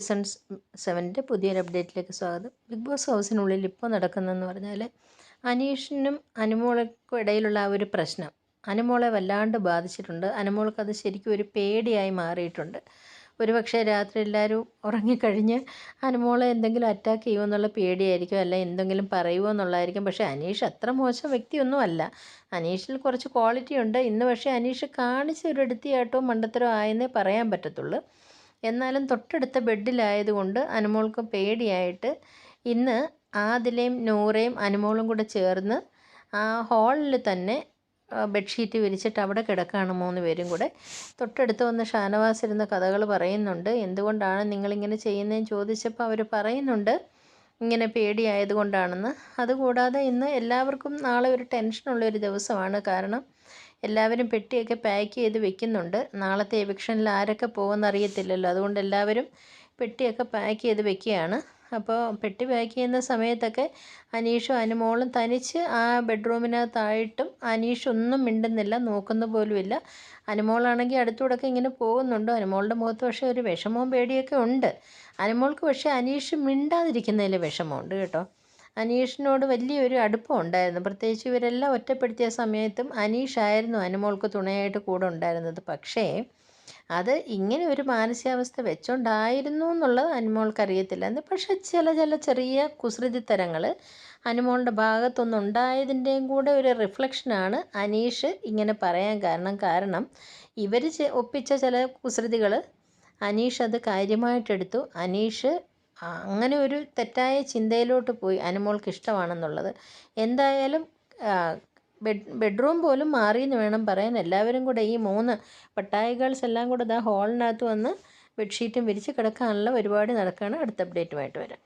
Season സെവന്റെ പുതിയൊരു അപ്ഡേറ്റിലേക്ക് സ്വാഗതം. Big boss ഹൗസിനുള്ളിൽ ഇപ്പോൾ നടക്കുന്നതെന്ന് പറഞ്ഞാൽ അനീഷിനും അനുമോളക്കും ഇടയിലുള്ള ആ ഒരു പ്രശ്നം. അനുമോളെ വല്ലാണ്ട് ബാധിച്ചിട്ടുണ്ട്. അനുമോൾക്ക് അത് ശരിക്കും ഒരു പേടിയായി മാറിയിട്ടുണ്ട്. ഒരുപക്ഷെ രാത്രി എല്ലാവരും ഉറങ്ങിക്കഴിഞ്ഞ് അനുമോളെ എന്തെങ്കിലും അറ്റാക്ക് ചെയ്യുമോ എന്നുള്ള പേടിയായിരിക്കും അല്ല എന്തെങ്കിലും പറയുമോ എന്നുള്ളതായിരിക്കും. പക്ഷേ അനീഷ് അത്ര മോശം വ്യക്തിയൊന്നും അല്ല അനീഷിൽ കുറച്ച് ക്വാളിറ്റി ഉണ്ട്. ഇന്ന് പക്ഷേ അനീഷ് കാണിച്ച ഒരു എടുത്തിയാട്ടോ മണ്ടത്തരോ ആയെന്നേ പറയാൻ പറ്റത്തുള്ളൂ. എന്നാലും തൊട്ടടുത്ത ബെഡിലായതുകൊണ്ട് അനുമോൾക്ക് പേടിയായിട്ട് ഇന്ന് ആദിലയും നൂറയും അനുമോളും കൂടെ ചേർന്ന് ആ ഹാളിൽ തന്നെ ബെഡ്ഷീറ്റ് വിരിച്ചിട്ട് അവിടെ കിടക്കുകയാണ് മൂന്ന് പേരും കൂടെ തൊട്ടടുത്ത് വന്ന് ഷാനവാസ് ഇരുന്ന കഥകൾ പറയുന്നുണ്ട്. എന്തുകൊണ്ടാണ് നിങ്ങളിങ്ങനെ ചെയ്യുന്നതെന്ന് ചോദിച്ചപ്പോൾ അവർ പറയുന്നുണ്ട്. ഇങ്ങനെ പേടിയായതുകൊണ്ടാണെന്ന്. അതുകൂടാതെ ഇന്ന് എല്ലാവർക്കും നാളെ ഒരു ടെൻഷനുള്ള ഒരു ദിവസമാണ്. കാരണം എല്ലാവരും പെട്ടിയൊക്കെ പാക്ക് ചെയ്ത് വെക്കുന്നുണ്ട്. നാളത്തെ എവിക്ഷനിൽ ആരൊക്കെ പോകുമെന്ന് അറിയത്തില്ലല്ലോ. അതുകൊണ്ട് എല്ലാവരും പെട്ടിയൊക്കെ പാക്ക് ചെയ്ത് വെക്കുകയാണ്. അപ്പോൾ പെട്ടി പാക്ക് ചെയ്യുന്ന സമയത്തൊക്കെ അനീഷും അനുമോളും തനിച്ച് ആ ബെഡ്റൂമിനകത്തായിട്ടും അനീഷ് ഒന്നും മിണ്ടുന്നില്ല നോക്കുന്ന പോലുമില്ല. അനുമോളാണെങ്കിൽ അടുത്തൂടൊക്കെ ഇങ്ങനെ പോകുന്നുണ്ട്. അനുമോളുടെ മുഖത്ത് പക്ഷേ ഒരു വിഷമവും പേടിയൊക്കെ ഉണ്ട്. അനുമോൾക്ക് പക്ഷേ അനീഷ് മിണ്ടാതിരിക്കുന്നതിൽ വിഷമമുണ്ട് കേട്ടോ. അനീഷിനോട് വലിയൊരു അടുപ്പം ഉണ്ടായിരുന്നു. പ്രത്യേകിച്ച് ഇവരെല്ലാം ഒറ്റപ്പെടുത്തിയ സമയത്തും അനീഷായിരുന്നു അനുമോൾക്ക് തുണയായിട്ട് കൂടെ ഉണ്ടായിരുന്നത്. പക്ഷേ അത് ഇങ്ങനെ ഒരു മാനസികാവസ്ഥ വെച്ചോണ്ടായിരുന്നു എന്നുള്ളത് അനുമോൾക്ക് അറിയത്തില്ല പക്ഷേ ചില ചില ചെറിയ കുസൃതിത്തരങ്ങൾ അനുമോളുടെ ഭാഗത്തൊന്നും ഉണ്ടായതിന്റെയും കൂടെ ഒരു റിഫ്ലക്ഷനാണ് അനീഷ് ഇങ്ങനെ പറയാൻ കാരണം. കാരണം ഇവർ ഒപ്പിച്ച ചില കുസൃതികൾ അനീഷ് അത് കാര്യമായിട്ടെടുത്തു. അനീഷ് അങ്ങനെ ഒരു തെറ്റായ ചിന്തയിലോട്ട് പോയി അനുമോൾക്ക് ഇഷ്ടമാണെന്നുള്ളത്. എന്തായാലും ബെഡ് ബെഡ്റൂം പോലും മാറിയെന്ന് വേണം പറയാൻ. എല്ലാവരും കൂടെ ഈ മൂന്ന് പട്ടായ ഗേൾസ് എല്ലാം കൂടെ ഇതാ ഹോളിനകത്ത് വന്ന് ബെഡ്ഷീറ്റും വിരിച്ച് കിടക്കാനുള്ള പരിപാടി നടക്കുകയാണ്. അടുത്ത അപ്ഡേറ്റുമായിട്ട് വരാം.